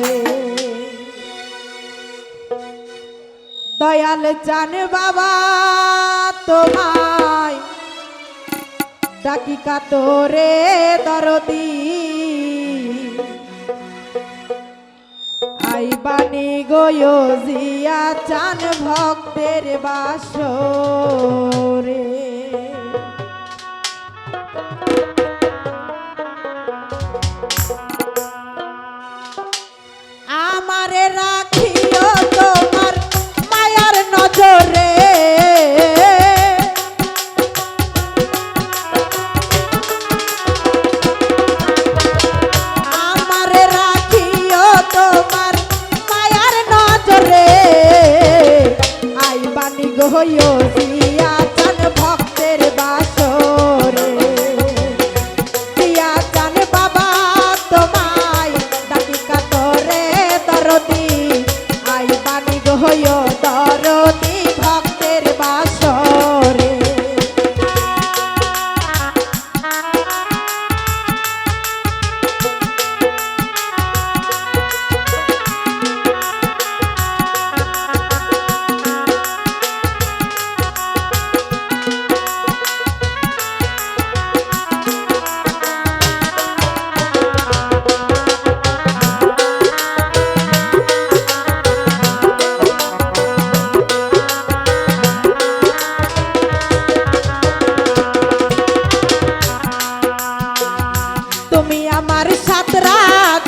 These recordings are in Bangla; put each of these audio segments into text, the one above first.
রে দয়াল চান বাবা তোমায়। ডাকি কাতরে দরদি। আইবানি গোয়জিয়া চান ভক্তের বাসরে। আমার সাতরা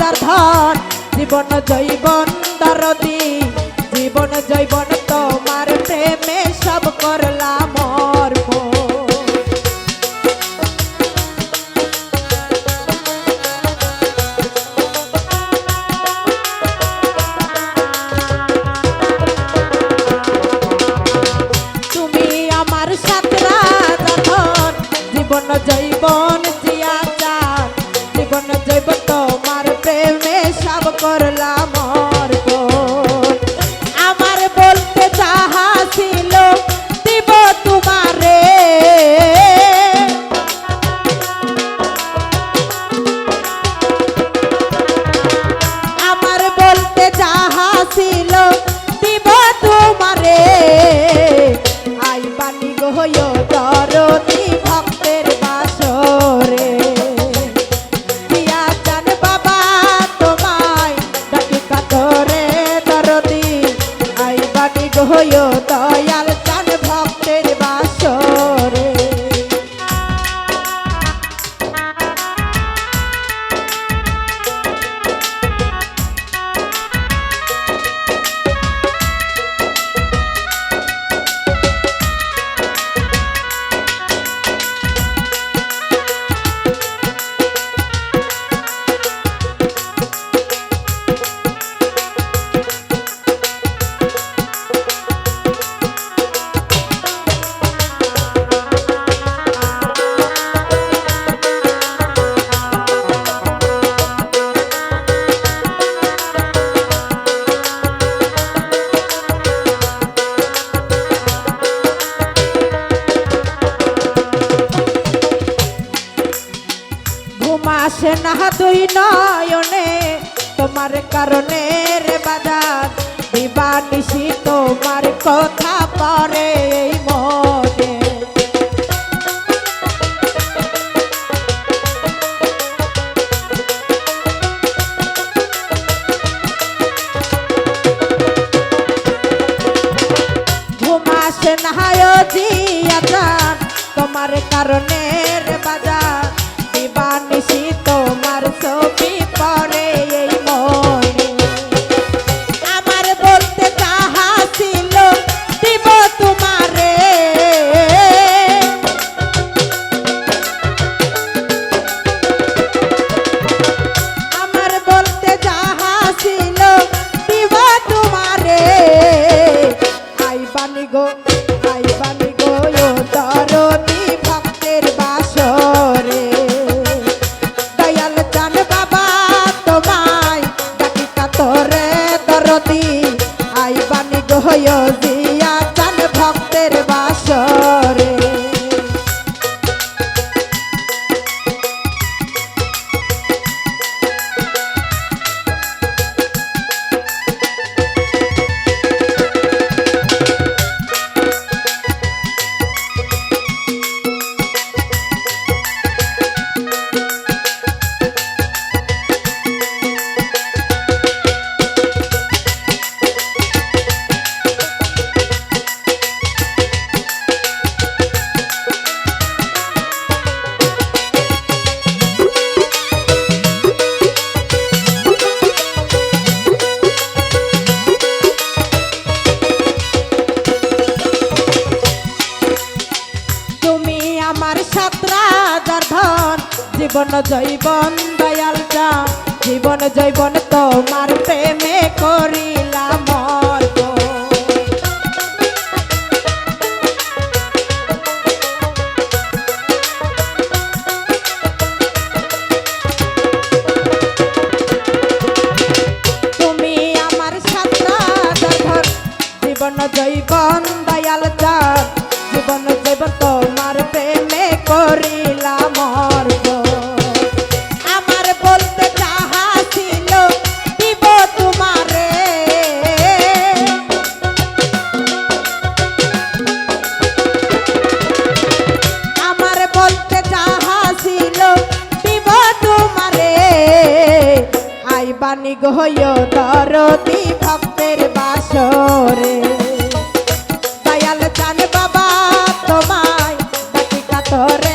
রাজার জীবন জৈবন দরদি জীবন জৈবন তোমার প্রেমে সব করলাম জীবন জৈবন para el হইও দয়াল দুই নয়নে তোমার কারণে রে বাজার। দিবানিশি তোমার কথা পরে জিয়া তোমার কারণে যাইবান। জানি গহয় তরতি ভক্তের বাসরে। দয়াল চান বাবা তোমায় কাতি কাতর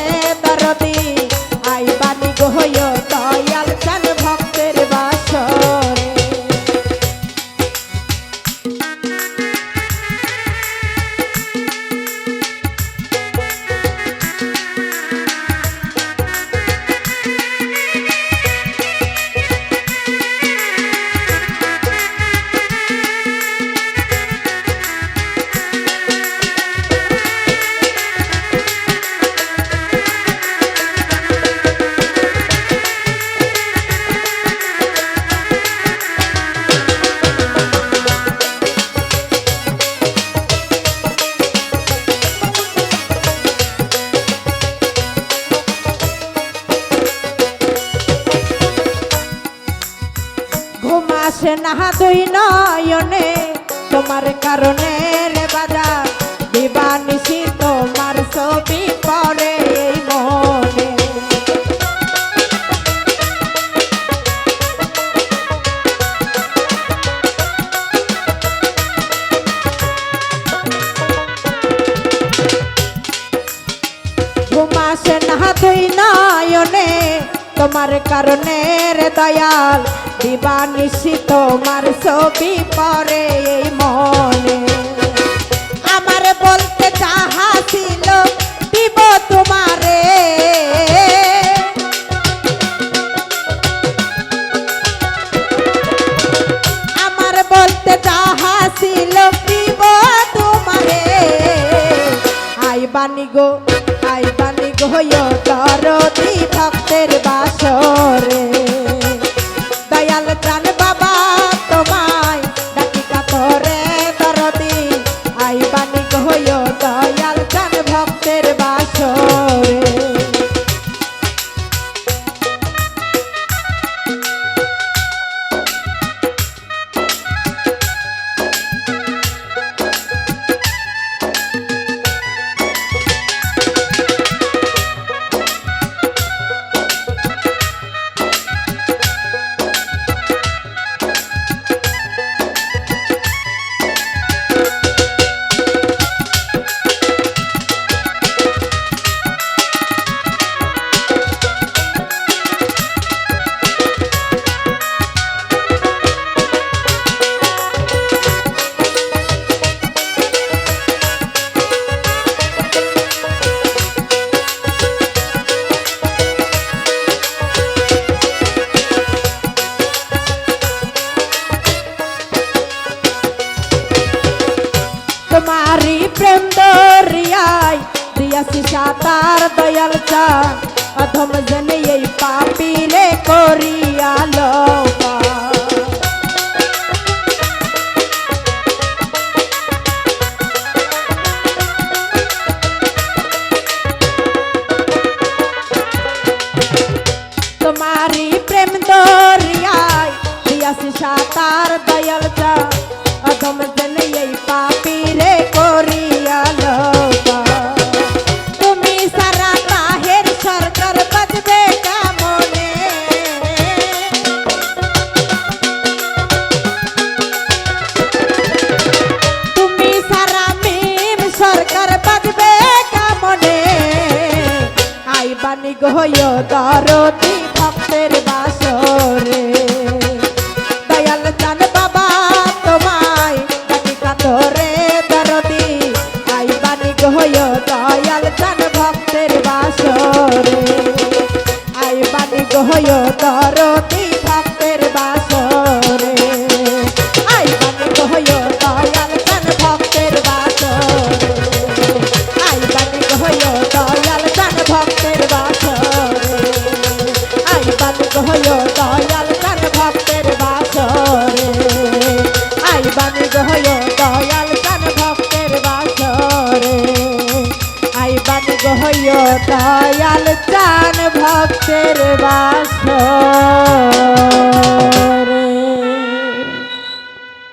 দয়াল দিবানিশি তোমার ছবি পরে এই মনে। আমার বলতে চাহাছিল দিব তোমারে। আমার বলতে চাহা ছিল, দিব তোমারে। আইবানি গো আইবানি গো তরতি ভক্তের বাসরে। দয়াল চা অধম জনে এই পাপিলে করি। দাদা দয়াল চান ভক্তের বাসরে